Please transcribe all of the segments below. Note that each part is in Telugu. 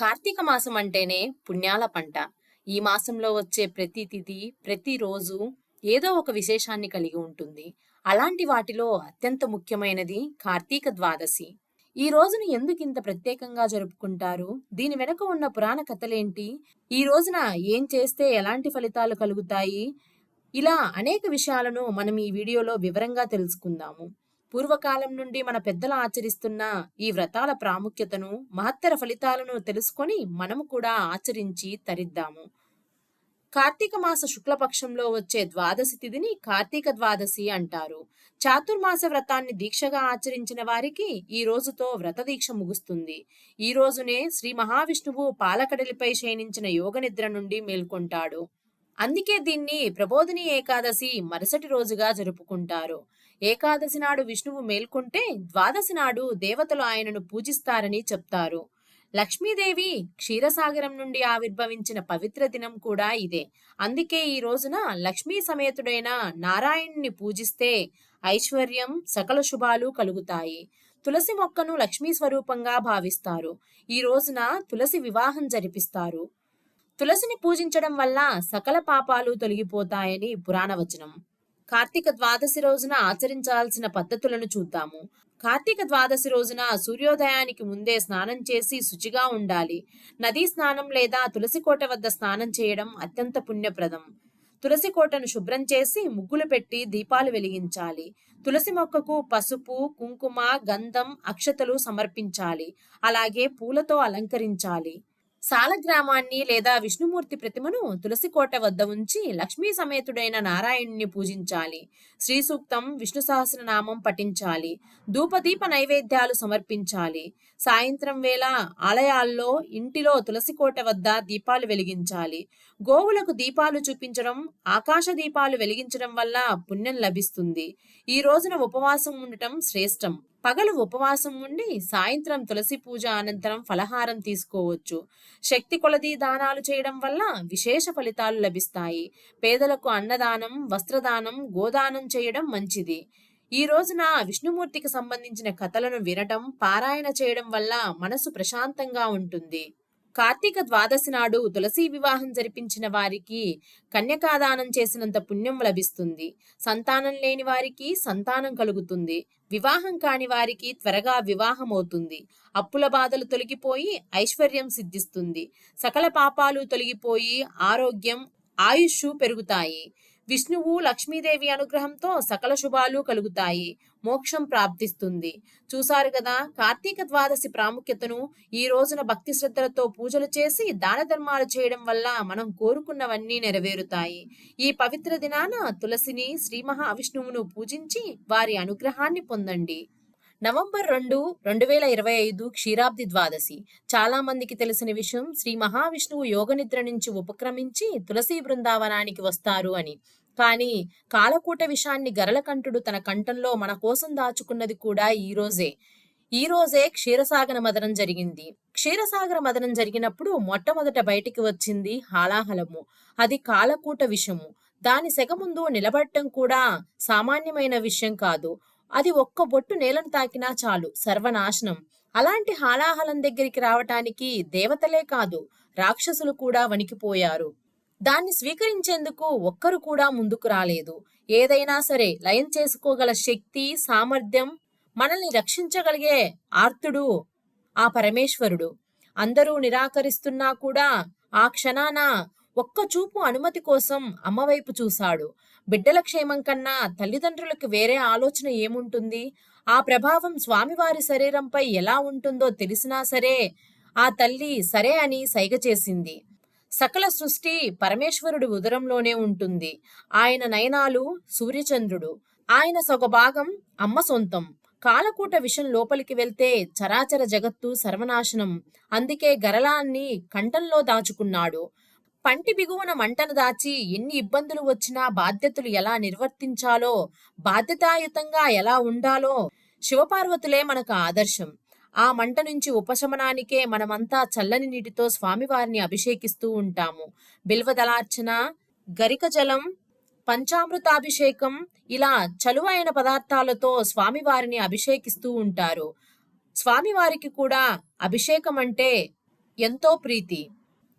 కార్తీక మాసం అంటేనే పుణ్యాల పంట. ఈ మాసంలో వచ్చే ప్రతి తిథి ప్రతిరోజు ఏదో ఒక విశేషాన్ని కలిగి ఉంటుంది. అలాంటి వాటిలో అత్యంత ముఖ్యమైనది కార్తీక ద్వాదశి. ఈ రోజును ఎందుకు ఇంత ప్రత్యేకంగా జరుపుకుంటారు? దీని వెనుక ఉన్న పురాణ కథలేంటి? ఈ రోజున ఏం చేస్తే ఎలాంటి ఫలితాలు కలుగుతాయి? ఇలా అనేక విషయాలను మనం ఈ వీడియోలో వివరంగా తెలుసుకుందాము. పూర్వకాలం నుండి మన పెద్దలు ఆచరిస్తున్న ఈ వ్రతాల ప్రాముఖ్యతను మహత్తర ఫలితాలను తెలుసుకొని మనము కూడా ఆచరించి తరిద్దాము. కార్తీక మాస శుక్లపక్షంలో వచ్చే ద్వాదశి తిథిని కార్తీక ద్వాదశి అంటారు. చాతుర్మాస వ్రతాన్ని దీక్షగా ఆచరించిన వారికి ఈ రోజుతో వ్రత దీక్ష ముగుస్తుంది. ఈ రోజునే శ్రీ మహావిష్ణువు పాలకడలిపై శయనించిన యోగ నిద్ర నుండి మేల్కొంటాడు. అందుకే దీన్ని ప్రబోధిని ఏకాదశి మరుసటి రోజుగా జరుపుకుంటారు. ఏకాదశి నాడు విష్ణువు మేల్కొంటే ద్వాదశి నాడు దేవతలు ఆయనను పూజిస్తారని చెప్తారు. లక్ష్మీదేవి క్షీరసాగరం నుండి ఆవిర్భవించిన పవిత్ర దినం కూడా ఇదే. అందుకే ఈ రోజున లక్ష్మీ సమేతుడైన నారాయణ్ణి పూజిస్తే ఐశ్వర్యం సకల శుభాలు కలుగుతాయి. తులసి మొక్కను లక్ష్మీ స్వరూపంగా భావిస్తారు. ఈ రోజున తులసి వివాహం జరిపిస్తారు. తులసిని పూజించడం వల్ల సకల పాపాలు తొలగిపోతాయని పురాణవచనం. కార్తీక ద్వాదశి రోజున ఆచరించాల్సిన పద్ధతులను చూద్దాము. కార్తీక ద్వాదశి రోజున సూర్యోదయానికి ముందే స్నానం చేసి శుచిగా ఉండాలి. నదీ స్నానం లేదా తులసి కోట వద్ద స్నానం చేయడం అత్యంత పుణ్యప్రదం. తులసి కోటను శుభ్రం చేసి ముగ్గులు పెట్టి దీపాలు వెలిగించాలి. తులసి మొక్కకు పసుపు కుంకుమ గంధం అక్షతలు సమర్పించాలి. అలాగే పూలతో అలంకరించాలి. సాలగ్రామాన్ని లేదా విష్ణుమూర్తి ప్రతిమను తులసికోట వద్ద ఉంచి లక్ష్మీ సమేతుడైన నారాయణుని పూజించాలి. శ్రీ సూక్తం విష్ణు సహస్రనామం పఠించాలి. ధూపదీప నైవేద్యాలు సమర్పించాలి. సాయంత్రం వేళ ఆలయాల్లో ఇంటిలో తులసికోట వద్ద దీపాలు వెలిగించాలి. గోవులకు దీపాలు చూపించడం ఆకాశ దీపాలు వెలిగించడం వల్ల పుణ్యం లభిస్తుంది. ఈ రోజున ఉపవాసం ఉండటం శ్రేష్టం. పగలు ఉపవాసం ఉండి సాయంత్రం తులసి పూజ అనంతరం ఫలహారం తీసుకోవచ్చు. శక్తి కొలది దానాలు చేయడం వల్ల విశేష ఫలితాలు లభిస్తాయి. పేదలకు అన్నదానం వస్త్రదానం గోదానం చేయడం మంచిది. ఈ రోజున విష్ణుమూర్తికి సంబంధించిన కథలను వినటం పారాయణ చేయడం వల్ల మనసు ప్రశాంతంగా ఉంటుంది. కార్తీక ద్వాదశి నాడు తులసి వివాహం జరిపించిన వారికి కన్యకాదానం చేసినంత పుణ్యం లభిస్తుంది. సంతానం లేని వారికి సంతానం కలుగుతుంది. వివాహం కాని వారికి త్వరగా వివాహం అవుతుంది అప్పుల బాధలు తొలగిపోయి ఐశ్వర్యం సిద్ధిస్తుంది. సకల పాపాలు తొలగిపోయి ఆరోగ్యం ఆయుష్ పెరుగుతాయి. విష్ణువు లక్ష్మీదేవి అనుగ్రహంతో సకల శుభాలు కలుగుతాయి మోక్షం ప్రాప్తిస్తుంది. చూశారు కదా కార్తీక ద్వాదశి ప్రాముఖ్యతను ఈ రోజున భక్తి శ్రద్ధలతో పూజలు చేసి దాన ధర్మాలు చేయడం వల్ల మనం కోరుకున్నవన్నీ నెరవేరుతాయి. ఈ పవిత్ర దినాన తులసిని శ్రీ మహావిష్ణువును పూజించి వారి అనుగ్రహాన్ని పొందండి. నవంబర్ రెండు రెండు వేల ఇరవై ఐదు క్షీరాబ్ది ద్వాదశి. చాలా మందికి తెలిసిన విషయం శ్రీ మహావిష్ణువు యోగనిద్ర నుంచి ఉపక్రమించి తులసి బృందావనానికి వస్తారు అని. కానీ కాలకూట విషాన్ని గరలకంఠుడు తన కంఠంలో మన కోసం దాచుకున్నది కూడా ఈ రోజే. ఈ రోజే క్షీరసాగర మదనం జరిగింది. క్షీరసాగర మదనం జరిగినప్పుడు మొట్టమొదట బయటికి వచ్చింది హాలాహలము. అది కాలకూట విషము. దాని సెగ ముందు నిలబడటం కూడా సామాన్యమైన విషయం కాదు. అది ఒక్క బొట్టు నేలను తాకినా చాలు సర్వనాశనం. అలాంటి హాలాహలం దగ్గరికి రావటానికి దేవతలే కాదు రాక్షసులు కూడా వణికిపోయారు. దాన్ని స్వీకరించేందుకు ఒక్కరు కూడా ముందుకు రాలేదు. ఏదైనా సరే లయం చేసుకోగల శక్తి సామర్థ్యం మనల్ని రక్షించగలిగే ఆర్తుడు ఆ పరమేశ్వరుడు. అందరూ నిరాకరిస్తున్నా కూడా ఆ క్షణాన ఒక్క చూపు అనుమతి కోసం అమ్మవైపు చూశాడు. బిడ్డల క్షేమం కన్నా తల్లిదండ్రులకు వేరే ఆలోచన ఏముంటుంది? ఆ ప్రభావం స్వామివారి శరీరంపై ఎలా ఉంటుందో తెలిసినా సరే ఆ తల్లి సరే అని సైగ చేసింది సకల సృష్టి పరమేశ్వరుడి ఉదరంలోనే ఉంటుంది. ఆయన నయనాలు సూర్యచంద్రుడు. ఆయన సొగభాగం అమ్మ సొంతం. కాలకూట విషం లోపలికి వెళ్తే చరాచర జగత్తు సర్వనాశనం. అందుకే గరలాన్ని కంఠంలో దాచుకున్నాడు. పంటి బిగువన మంటను దాచి ఎన్ని ఇబ్బందులు వచ్చినా బాధ్యతలు ఎలా నిర్వర్తించాలో బాధ్యతాయుతంగా ఎలా ఉండాలో శివపార్వతులే మనకు ఆదర్శం. ఆ మంట నుంచి ఉపశమనానికే మనమంతా చల్లని నీటితో స్వామివారిని అభిషేకిస్తూ ఉంటాము. బిల్వదలార్చన గరిక జలం పంచామృతాభిషేకం ఇలా చలువైన పదార్థాలతో స్వామివారిని అభిషేకిస్తూ ఉంటారు. స్వామివారికి కూడా అభిషేకం అంటే ఎంతో ప్రీతి.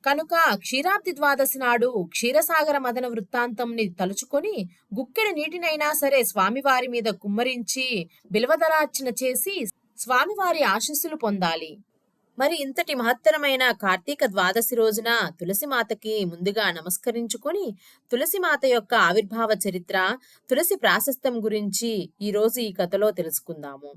కనుక క్షీరాబ్ది ద్వాదశి నాడు క్షీరసాగర మదన వృత్తాంతంని తలుచుకొని గుక్కెడి నీటినైనా సరే స్వామివారి మీద కుమ్మరించి బిల్వదలార్చన చేసి స్వామివారి ఆశీస్సులు పొందాలి. మరి ఇంతటి మహత్తరమైన కార్తీక ద్వాదశి రోజున తులసిమాతకి ముందుగా నమస్కరించుకొని తులసిమాత యొక్క ఆవిర్భావ చరిత్ర తులసి ప్రాశస్తం గురించి ఈ రోజు ఈ కథలో తెలుసుకుందాము.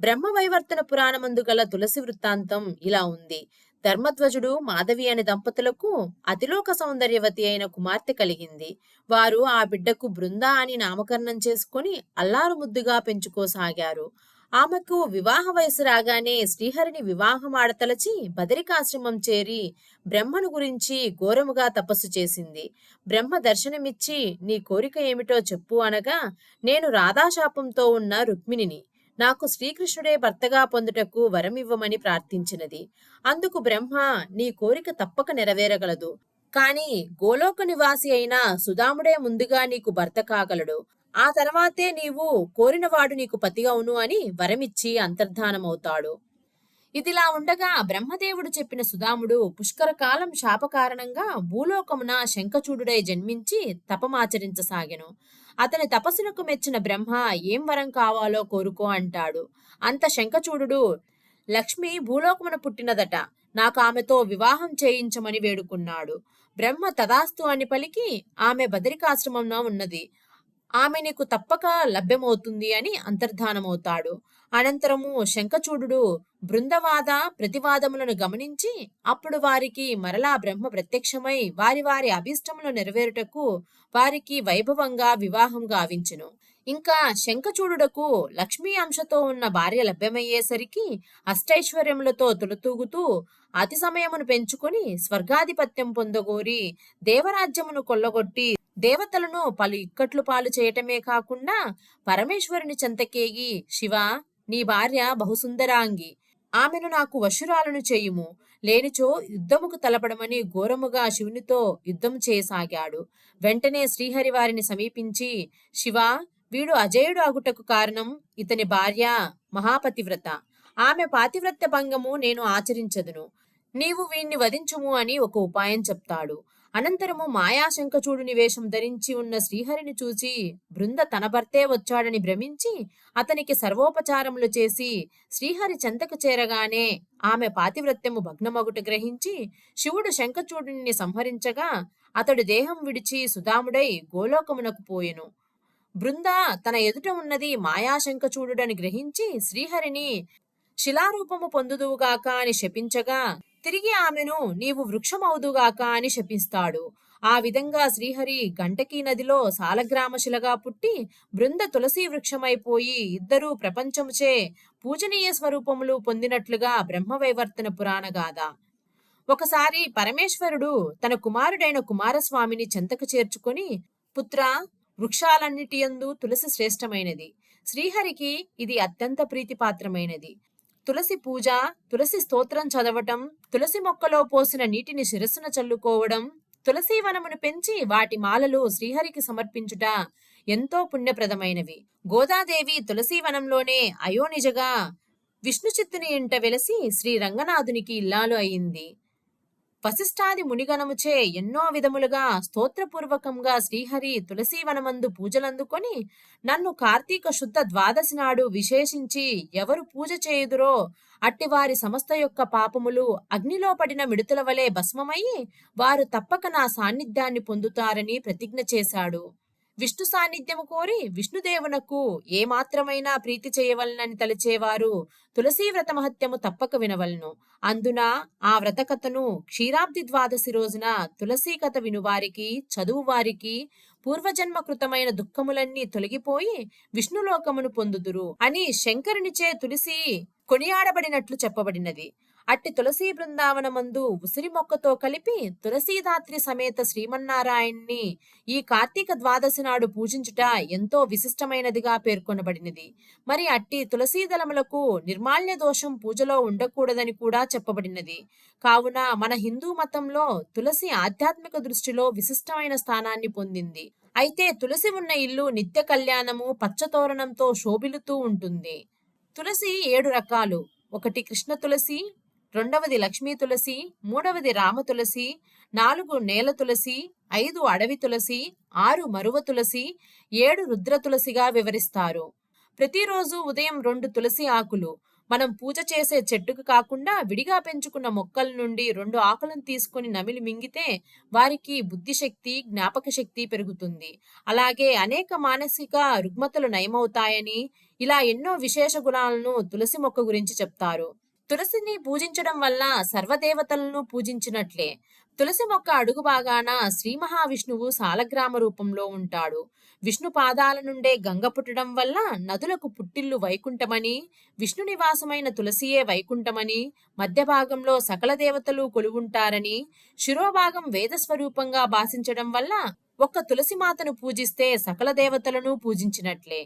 బ్రహ్మవైవర్తన పురాణమందు గల తులసి వృత్తాంతం ఇలా ఉంది. ధర్మధ్వజుడు మాధవి అనే దంపతులకు అతిలోక సౌందర్యవతి అయిన కుమార్తె కలిగింది. వారు ఆ బిడ్డకు బృంద అని నామకరణం చేసుకుని అల్లారు ముద్దుగా పెంచుకోసాగారు. ఆమెకు వివాహ వయసు రాగానే శ్రీహరిని వివాహం ఆడతలచి బదరికాశ్రమం చేరి బ్రహ్మను గురించి ఘోరముగా తపస్సు చేసింది. బ్రహ్మ దర్శనమిచ్చి నీ కోరిక ఏమిటో చెప్పు అనగా నేను రాధాశాపంతో ఉన్న రుక్మిణిని. నాకు శ్రీకృష్ణుడే భర్తగా పొందుటకు వరమివ్వమని ప్రార్థించినది. అందుకు బ్రహ్మ నీ కోరిక తప్పక నెరవేరగలదు. కాని గోలోక నివాసి అయిన సుధాముడే ముందుగా నీకు భర్త కాగలడు. ఆ తర్వాతే నీవు కోరినవాడు నీకు పతిగవును అని వరమిచ్చి అంతర్ధానమవుతాడు. ఇదిలా ఉండగా బ్రహ్మదేవుడు చెప్పిన సుధాముడు పుష్కర కాలం శాప కారణంగా భూలోకమున శంఖచూడుడై జన్మించి తపమాచరించసాగెను. అతని తపస్సునకు మెచ్చిన బ్రహ్మ ఏం వరం కావాలో కోరుకో అంటాడు. అంత శంఖచూడు లక్ష్మి భూలోకమున పుట్టినదట నాకు ఆమెతో వివాహం చేయించమని వేడుకున్నాడు. బ్రహ్మ తదాస్తు అని పలికి ఆమె బదరికాశ్రమంలో ఉన్నది. ఆమె నీకు తప్పక లభ్యమవుతుంది అని అంతర్ధానమవుతాడు. అనంతరము శంఖచూడు బృందవాద ప్రతివాదములను గమనించి అప్పుడు వారికి మరలా బ్రహ్మ ప్రత్యక్షమై వారి వారి అభిష్టములు నెరవేరుటకు వారికి వైభవంగా వివాహం గావించును ఇంకా శంఖచూడుడకు లక్ష్మీ అంశతో ఉన్న భార్య లభ్యమయ్యేసరికి అష్టైశ్వర్యములతో తులతూగుతూ అతి సమయమును పెంచుకొని స్వర్గాధిపత్యం పొందగోరి దేవరాజ్యమును కొల్లగొట్టి దేవతలను పలు ఇక్కట్లు పాలు చేయటమే కాకుండా పరమేశ్వరుని చెంతకేగి శివ నీ భార్య బహుసుందరాంగి ఆమెను నాకు వశురాలను చేయుము. లేనిచో యుద్ధముకు తలపడమని ఘోరముగా శివునితో యుద్ధం చేయసాగాడు. వెంటనే శ్రీహరి వారిని సమీపించి శివ వీడు అజయుడు అగుటకు కారణం ఇతని భార్య మహాపతివ్రత. ఆమె పాతివ్రత్య భంగము నేను ఆచరించదును. నీవు వీణ్ణి వధించుము అని ఒక ఉపాయం చెప్తాడు. అనంతరము మాయాశంఖచూడుని వేషం ధరించి ఉన్న శ్రీహరిని చూచి బృంద తన భర్తే వచ్చాడని భ్రమించి అతనికి సర్వోపచారములు చేసి శ్రీహరి చెంతకు చేరగానే ఆమె పాతివ్రత్యము భగ్నమగుట గ్రహించి శివుడు శంఖచూడుని సంహరించగా అతడు దేహం విడిచి సుధాముడై గోలోకమునకు పోయెను. బృంద తన ఎదుట ఉన్నది మాయాశంఖచూడుడని గ్రహించి శ్రీహరిని శిలారూపము పొందుదువుగాక అని శపించగా తిరిగి ఆమెను నీవు వృక్షమవుదుగాక అని శపిస్తాడు. ఆ విధంగా శ్రీహరి గంటకీ నదిలో సాలగ్రామశిలగా పుట్టి బృంద తులసి వృక్షమైపోయి ఇద్దరూ ప్రపంచముచే పూజనీయ స్వరూపములు పొందినట్లుగా బ్రహ్మవైవర్తన పురాణ గాథ. ఒకసారి పరమేశ్వరుడు తన కుమారుడైన కుమారస్వామిని చెంతకు చేర్చుకొని పుత్ర వృక్షాలన్నిటియందు తులసి శ్రేష్టమైనది. శ్రీహరికి ఇది అత్యంత ప్రీతిపాత్రమైనది. తులసి పూజ తులసి స్తోత్రం చదవటం తులసి మొక్కలో పోసిన నీటిని శిరస్సున చల్లుకోవడం తులసి వనమును పెంచి వాటి మాలలు శ్రీహరికి సమర్పించుట ఎంతో పుణ్యప్రదమైనవి. గోదాదేవి తులసి వనంలోనే అయోనిజగా విష్ణు చిత్తుని ఇంట వెలసి శ్రీ రంగనాథునికి ఇల్లాలు అయింది. వశిష్ఠాది మునిగణముచే ఎన్నో విధములుగా స్తోత్రపూర్వకంగా శ్రీహరి తులసీవనమందు పూజలందుకొని నన్ను కార్తీక శుద్ధ ద్వాదశి నాడు విశేషించి ఎవరు పూజ చేయుదురో అట్టివారి సమస్త యొక్క పాపములు అగ్నిలో పడిన మిడుతుల వలె భస్మమయ్యి వారు తప్పక నా సాన్నిధ్యాన్ని పొందుతారని ప్రతిజ్ఞ చేశాడు. విష్ణు సాన్నిధ్యము కోరి విష్ణుదేవునకు ఏమాత్రమైనా ప్రీతి చేయవలనని తలచేవారు తులసీ వ్రత మహత్యము తప్పక వినవలను. అందున ఆ వ్రతకథను క్షీరాబ్ది ద్వాదశి రోజున తులసీ కథ వినువారికి చదువువారికి పూర్వజన్మ కృతమైన దుఃఖములన్నీ తొలగిపోయి విష్ణులోకమును పొందుదురు అని శంకరునిచే తులసి కొనియాడబడినట్లు చెప్పబడినది. అట్టి తులసీ బృందావనమందు ఉసిరి మొక్కతో కలిపి తులసీదాత్రి సమేత శ్రీమన్నారాయణ్ణి ఈ కార్తీక ద్వాదశి నాడు పూజించుట ఎంతో విశిష్టమైనదిగా పేర్కొనబడినది. మరి అట్టి తులసీదళములకు నిర్మాల్య దోషం పూజలో ఉండకూడదని కూడా చెప్పబడినది. కావున మన హిందూ మతంలో తులసి ఆధ్యాత్మిక దృష్టిలో విశిష్టమైన స్థానాన్ని పొందింది. అయితే తులసి ఉన్న ఇల్లు నిత్య కళ్యాణము పచ్చతోరణంతో శోభిలుతూ ఉంటుంది. తులసి ఏడు రకాలు. ఒకటి కృష్ణ తులసి రెండవది లక్ష్మీ తులసి మూడవది రామ తులసి నాలుగు నేల తులసి ఐదు అడవి తులసి ఆరు మరువ తులసి ఏడు రుద్ర తులసిగా వివరిస్తారు. ప్రతిరోజు ఉదయం రెండు తులసి ఆకులు. మనం పూజ చేసే చెట్టుకు కాకుండా విడిగా పెంచుకున్న మొక్కల నుండి రెండు ఆకులను తీసుకొని నమిలి మింగితే వారికి బుద్ధిశక్తి జ్ఞాపక శక్తి పెరుగుతుంది. అలాగే అనేక మానసిక రుగ్మతలు నయమవుతాయని ఇలా ఎన్నో విశేష గుణాలను తులసి మొక్క గురించి చెప్తారు. తులసిని పూజించడం వల్ల సర్వదేవతలను పూజించినట్లే. తులసి మొక్క అడుగు భాగాన శ్రీ మహావిష్ణువు సాలగ్రామ రూపంలో ఉంటాడు. విష్ణు పాదాల నుండే గంగ పుట్టడం వల్ల నదులకు పుట్టిల్లు వైకుంఠమని విష్ణు నివాసమైన తులసియే వైకుంఠమని మధ్య భాగంలో సకల దేవతలు కొలువుంటారని శిరోభాగం వేద స్వరూపంగా భాషించడం వల్ల ఒక్క తులసి మాతను పూజిస్తే సకల దేవతలను పూజించినట్లే.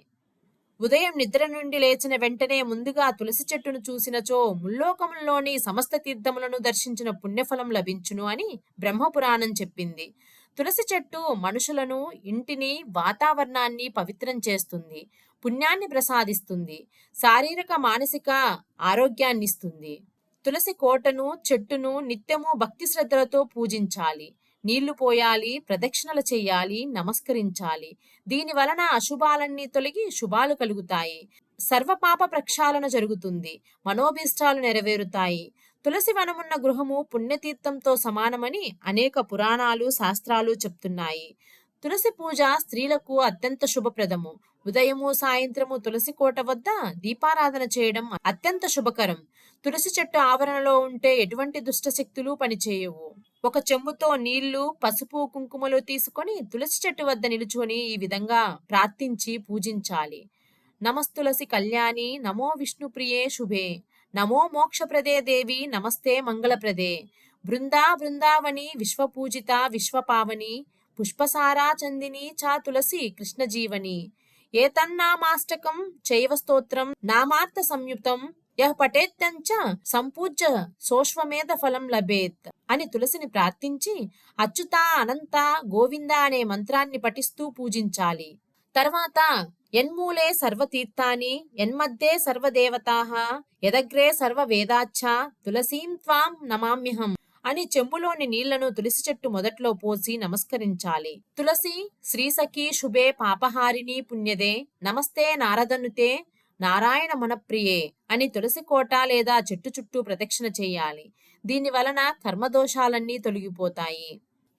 ఉదయం నిద్ర నుండి లేచిన వెంటనే ముందుగా తులసి చెట్టును చూసినచో ముల్లోకములోని సమస్త తీర్థములను దర్శించిన పుణ్యఫలం లభించును అని బ్రహ్మపురాణం చెప్పింది. తులసి చెట్టు మనుషులను ఇంటిని వాతావరణాన్ని పవిత్రం చేస్తుంది పుణ్యాన్ని ప్రసాదిస్తుంది శారీరక మానసిక ఆరోగ్యాన్ని ఇస్తుంది తులసి కోటను చెట్టును నిత్యము భక్తి శ్రద్ధలతో పూజించాలి. నీళ్ళు పోయాలి ప్రదక్షిణలు చేయాలి నమస్కరించాలి. దీని వలన అశుభాలన్నీ తొలగి శుభాలు కలుగుతాయి. సర్వపాప ప్రక్షాళన జరుగుతుంది. మనోభీష్టాలు నెరవేరుతాయి. తులసి వనమున్న గృహము పుణ్యతీర్థంతో సమానమని అనేక పురాణాలు శాస్త్రాలు చెప్తున్నాయి. తులసి పూజ స్త్రీలకు అత్యంత శుభప్రదము. ఉదయము సాయంత్రము తులసి కోట వద్ద దీపారాధన చేయడం అత్యంత శుభకరం. తులసి చెట్టు ఆవరణలో ఉంటే ఎటువంటి దుష్ట శక్తులు పనిచేయవు. ఒక చెంబుతో నీళ్ళు పసుపు కుంకుమలు తీసుకొని తులసి చెట్టు వద్ద నిలుచుని ఈ విధంగా ప్రార్థించి పూజించాలి. నమస్తులసి కళ్యాణి నమో విష్ణుప్రియే శుభే నమో మోక్షప్రదే దేవి నమస్తే మంగళప్రదే. బృందా బృందావని విశ్వపూజిత విశ్వపావని పుష్పసారా చందిని చా తులసి కృష్ణజీవని. ఏతన్నామాష్టకం చైవ స్తోత్రం నామార్థ సంయుక్తం యహ పటేత్యంచ సంపూజ్య సోష్వమేధ ఫలం లభేత్ అని తులసిని ప్రార్థించి అచ్యుత అనంత గోవింద అనే మంత్రాన్ని పఠిస్తూ పూజించాలి. తర్వాత యన్మూలే సర్వతీర్థాని యన్మధ్యే సర్వదేవతాః ఎదగ్రే సర్వవేదాచ్ఛ తులసీం త్వాం నమామ్యహం అని చెంబులోని నీళ్ళను తులసి చెట్టు మొదట్లో పోసి నమస్కరించాలి. తులసి శ్రీసఖి శుభే పాపహారిణి పుణ్యదే నమస్తే నారదనుతే నారాయణ మనప్రియే అని తులసి కోట లేదా చెట్టు చుట్టూ ప్రదక్షిణ చేయాలి. దీని వలన కర్మదోషాలన్నీ తొలగిపోతాయి.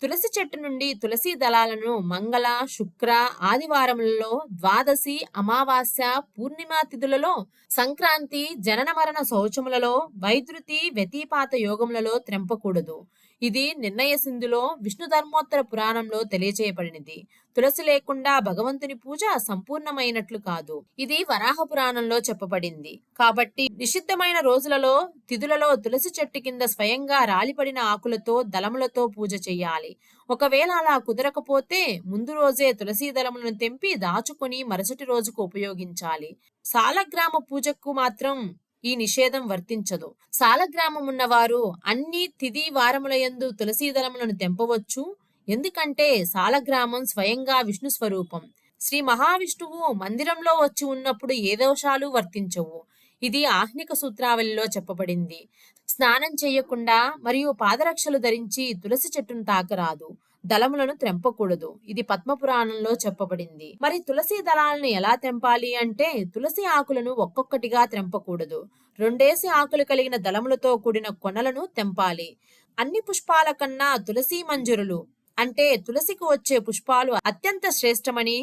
తులసి చెట్టు నుండి తులసి దళాలను మంగళ శుక్ర ఆదివారములలో ద్వాదశి అమావాస్య పూర్ణిమ తిథులలో సంక్రాంతి జనన మరణ శౌచములలో వైద్యుతి వ్యతిపాత యోగములలో త్రెంపకూడదు. ఇది నిర్ణయ సింధులో విష్ణు ధర్మోత్తర పురాణంలో తెలియజేయబడినది తులసి లేకుండా భగవంతుని పూజ సంపూర్ణమైనట్లు కాదు. ఇది వరాహ పురాణంలో చెప్పబడింది. కాబట్టి నిషిద్ధమైన రోజులలో తిథులలో తులసి చెట్టు కింద స్వయంగా రాలిపడిన ఆకులతో దళములతో పూజ చేయాలి. ఒకవేళ అలా కుదరకపోతే ముందు రోజే తులసి దళములను తెంపి దాచుకొని మరుసటి రోజుకు ఉపయోగించాలి. సాలగ్రామ పూజకు మాత్రం ఈ నిషేధం వర్తించదు. సాలగ్రామం ఉన్నవారు అన్ని తిది వారములయందు తులసీ దళములను తెంపవచ్చు. ఎందుకంటే సాలగ్రామం స్వయంగా విష్ణు స్వరూపం. శ్రీ మహావిష్ణువు మందిరంలో వచ్చి ఉన్నప్పుడు ఏ దోషాలు వర్తించవు. ఇది ఆహ్నిక సూత్రావళిలో చెప్పబడింది. స్నానం చేయకుండా మరియు పాదరక్షలు ధరించి తులసి చెట్టును తాకరాదు. దళములను త్రెంపకూడదు ఇది పద్మపురాణంలో చెప్పబడింది. మరి తులసి దళాలను ఎలా తెంపాలి అంటే తులసి ఆకులను ఒక్కొక్కటిగా త్రెంపకూడదు రెండేసి ఆకులు కలిగిన దళములతో కూడిన కొనలను తెంపాలి. అన్ని పుష్పాల కన్నా తులసి మంజరులు అంటే తులసికి వచ్చే పుష్పాలు అత్యంత శ్రేష్టమని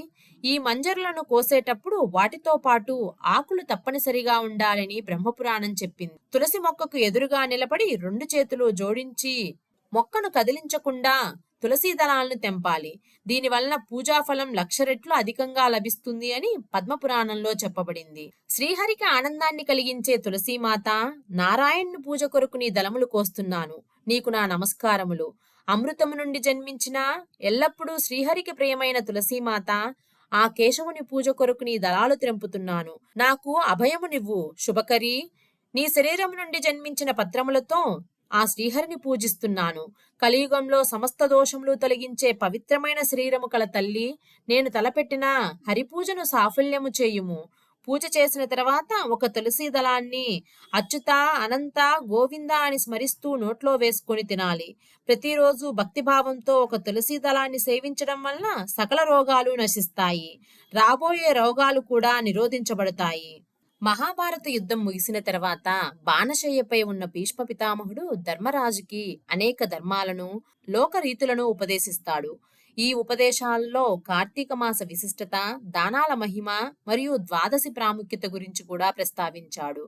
ఈ మంజరులను కోసేటప్పుడు వాటితో పాటు ఆకులు తప్పనిసరిగా ఉండాలని బ్రహ్మపురాణం చెప్పింది. తులసి మొక్కకు ఎదురుగా నిలబడి రెండు చేతులు జోడించి మొక్కను కదిలించకుండా తులసీ దళాలను తెంపాలి. దీనివలన పూజాఫలం లక్ష రెట్లు అధికంగా లభిస్తుంది అని పద్మపురాణంలో చెప్పబడింది. శ్రీహరికి ఆనందాన్ని కలిగించే తులసీమాత నారాయణ్ణు పూజ కొరకు నీ దళములు కోస్తున్నాను. నీకు నా నమస్కారములు. అమృతము నుండి జన్మించిన ఎల్లప్పుడూ శ్రీహరికి ప్రియమైన తులసీమాత ఆ కేశవుని పూజ కొరకు నీ దళాలు త్రెంపుతున్నాను నాకు అభయము నివ్వు. శుభకరి. నీ శరీరం నుండి జన్మించిన పత్రములతో ఆ శ్రీహరిని పూజిస్తున్నాను. కలియుగంలో సమస్త దోషములు తొలగించే పవిత్రమైన శరీరము కల తల్లి నేను తలపెట్టిన హరిపూజను సాఫల్యము చేయుము. పూజ చేసిన తర్వాత ఒక తులసి దళాన్ని అచ్యుత అనంత గోవింద అని స్మరిస్తూ నోట్లో వేసుకొని తినాలి. ప్రతిరోజు భక్తిభావంతో ఒక తులసి దళాన్ని సేవించడం వలన సకల రోగాలు నశిస్తాయి. రాబోయే రోగాలు కూడా నిరోధించబడతాయి. మహాభారత యుద్ధం ముగిసిన తర్వాత బాణశయ్యపై ఉన్న భీష్మ పితామహుడు ధర్మరాజుకి అనేక ధర్మాలను లోకరీతులను ఉపదేశిస్తాడు. ఈ ఉపదేశాల్లో కార్తీక మాస విశిష్టత దానాల మహిమ మరియు ద్వాదశి ప్రాముఖ్యత గురించి కూడా ప్రస్తావించాడు.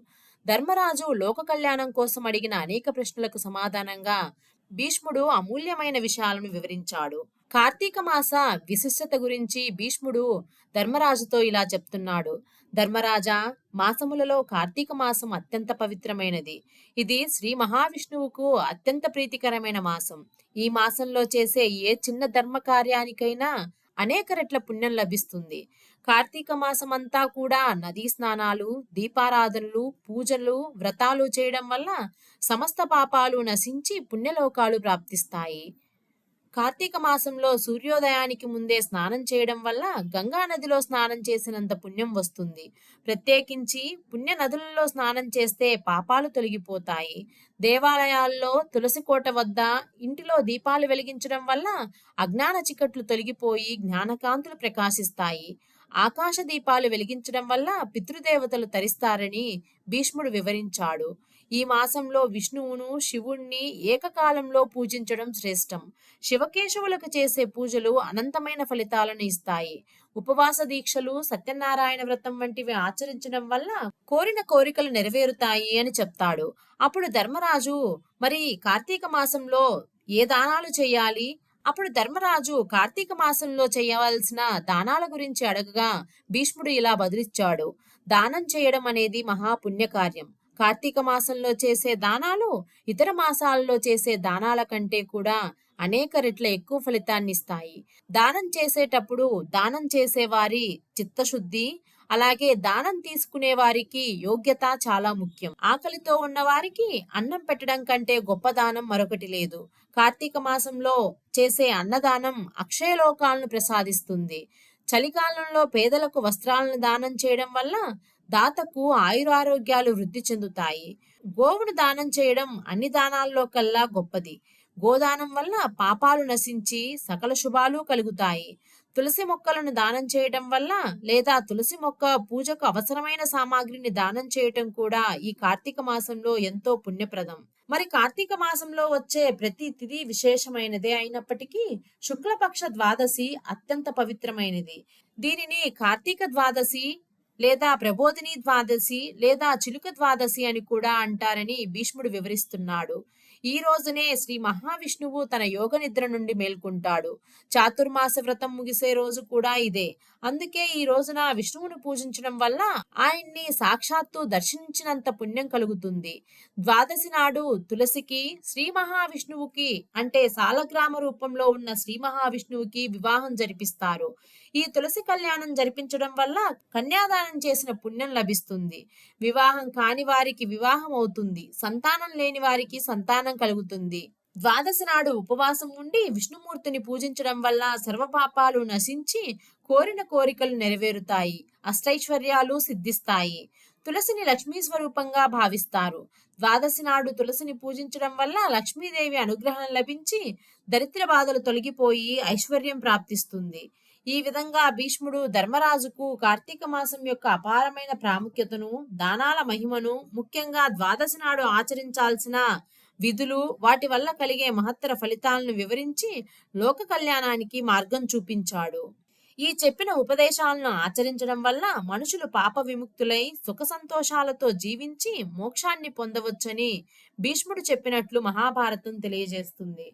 ధర్మరాజు లోక కళ్యాణం కోసం అడిగిన అనేక ప్రశ్నలకు సమాధానంగా భీష్ముడు అమూల్యమైన విషయాలను వివరించాడు. కార్తీక మాస విశిష్టత గురించి భీష్ముడు ధర్మరాజుతో ఇలా చెప్తున్నాడు. ధర్మరాజా మాసములలో కార్తీక మాసం అత్యంత పవిత్రమైనది. ఇది శ్రీ మహావిష్ణువుకు అత్యంత ప్రీతికరమైన మాసం. ఈ మాసంలో చేసే ఏ చిన్న ధర్మ కార్యానికైనా అనేక రెట్ల పుణ్యం లభిస్తుంది. కార్తీక మాసం అంతా కూడా నదీ స్నానాలు దీపారాధనలు పూజలు వ్రతాలు చేయడం వల్ల సమస్త పాపాలు నశించి పుణ్యలోకాలు ప్రాప్తిస్తాయి. కార్తీక మాసంలో సూర్యోదయానికి ముందే స్నానం చేయడం వల్ల గంగా నదిలో స్నానం చేసినంత పుణ్యం వస్తుంది. ప్రత్యేకించి పుణ్య నదులలో స్నానం చేస్తే పాపాలు తొలగిపోతాయి. దేవాలయాల్లో తులసి కోట వద్ద ఇంటిలో దీపాలు వెలిగించడం వల్ల అజ్ఞాన చికట్లు తొలగిపోయి జ్ఞానకాంతులు ప్రకాశిస్తాయి. ఆకాశ దీపాలు వెలిగించడం వల్ల పితృదేవతలు తరిస్తారని భీష్ముడు వివరించాడు. ఈ మాసంలో విష్ణువును శివుణ్ణి ఏకకాలంలో పూజించడం శ్రేష్టం. శివకేశవులకు చేసే పూజలు అనంతమైన ఫలితాలను ఇస్తాయి. ఉపవాస దీక్షలు సత్యనారాయణ వ్రతం వంటివి ఆచరించడం వల్ల కోరిన కోరికలు నెరవేరుతాయి అని చెప్తాడు. అప్పుడు ధర్మరాజు మరి కార్తీక మాసంలో ఏ దానాలు చేయాలి? అప్పుడు ధర్మరాజు కార్తీక మాసంలో చేయవలసిన దానాల గురించి అడగగా భీష్ముడు ఇలా బదులిచ్చాడు. దానం చేయడం అనేది మహాపుణ్యకార్యం కార్తీక మాసంలో చేసే దానాలు ఇతర మాసాలలో చేసే దానాల కంటే కూడా అనేక రెట్ల ఎక్కువ ఫలితాన్ని ఇస్తాయి దానం చేసేటప్పుడు దానం చేసేవారి చిత్తశుద్ధి అలాగే దానం తీసుకునే వారికి యోగ్యత చాలా ముఖ్యం. ఆకలితో ఉన్న వారికి అన్నం పెట్టడం కంటే గొప్ప దానం మరొకటి లేదు. కార్తీక మాసంలో చేసే అన్నదానం అక్షయలోకాలను ప్రసాదిస్తుంది. చలికాలంలో పేదలకు వస్త్రాలను దానం చేయడం వల్ల దాతకు ఆయురారోగ్యాలు వృద్ధి చెందుతాయి. గోవును దానం చేయడం అన్ని దానాల్లో కల్లా గొప్పది. గోదానం వల్ల పాపాలు నశించి సకల శుభాలు కలుగుతాయి. తులసి మొక్కలను దానం చేయటం వల్ల లేదా తులసి మొక్క పూజకు అవసరమైన సామాగ్రిని దానం చేయటం కూడా ఈ కార్తీక మాసంలో ఎంతో పుణ్యప్రదం. మరి కార్తీక మాసంలో వచ్చే ప్రతి తిథి విశేషమైనదే అయినప్పటికీ శుక్లపక్ష ద్వాదశి అత్యంత పవిత్రమైనది. దీనిని కార్తీక ద్వాదశి లేదా ప్రబోధిని ద్వాదశి లేదా చిలుక ద్వాదశి అని కూడా అంటారని భీష్ముడు వివరిస్తున్నాడు. ఈ రోజునే శ్రీ మహావిష్ణువు తన యోగ నిద్ర నుండి మేల్కొంటాడు. చాతుర్మాస వ్రతం ముగిసే రోజు కూడా ఇదే. అందుకే ఈ రోజున విష్ణువును పూజించడం వల్ల ఆయన్ని సాక్షాత్తు దర్శించినంత పుణ్యం కలుగుతుంది. ద్వాదశి నాడు తులసికి శ్రీ మహావిష్ణువుకి అంటే సాలగ్రామ రూపంలో ఉన్న శ్రీ మహావిష్ణువుకి వివాహం జరిపిస్తారు. ఈ తులసి కళ్యాణం జరిపించడం వల్ల కన్యాదానం చేసిన పుణ్యం లభిస్తుంది. వివాహం కాని వారికి వివాహం అవుతుంది. సంతానం లేని వారికి సంతానం కలుగుతుంది. ద్వాదశి నాడు ఉపవాసం ఉండి విష్ణుమూర్తిని పూజించడం వల్ల సర్వపాపాలు నశించి కోరిన కోరికలు నెరవేరుతాయి. అష్టైశ్వర్యాలు సిద్ధిస్తాయి. తులసిని లక్ష్మీ స్వరూపంగా భావిస్తారు. ద్వాదశి నాడు తులసిని పూజించడం వల్ల లక్ష్మీదేవి అనుగ్రహం లభించి దరిద్ర బాధలు తొలగిపోయి ఐశ్వర్యం ప్రాప్తిస్తుంది. ఈ విధంగా భీష్ముడు ధర్మరాజుకు కార్తీక మాసం యొక్క అపారమైన ప్రాముఖ్యతను దానాల మహిమను ముఖ్యంగా ద్వాదశి నాడు ఆచరించాల్సిన విధులు వాటి వల్ల కలిగే మహత్తర ఫలితాలను వివరించి లోక కళ్యాణానికి మార్గం చూపించాడు. ఈ చెప్పిన ఉపదేశాలను ఆచరించడం వల్ల మనుషులు పాప విముక్తులై సుఖ సంతోషాలతో జీవించి మోక్షాన్ని పొందవచ్చని భీష్ముడు చెప్పినట్లు మహాభారతం తెలియజేస్తుంది.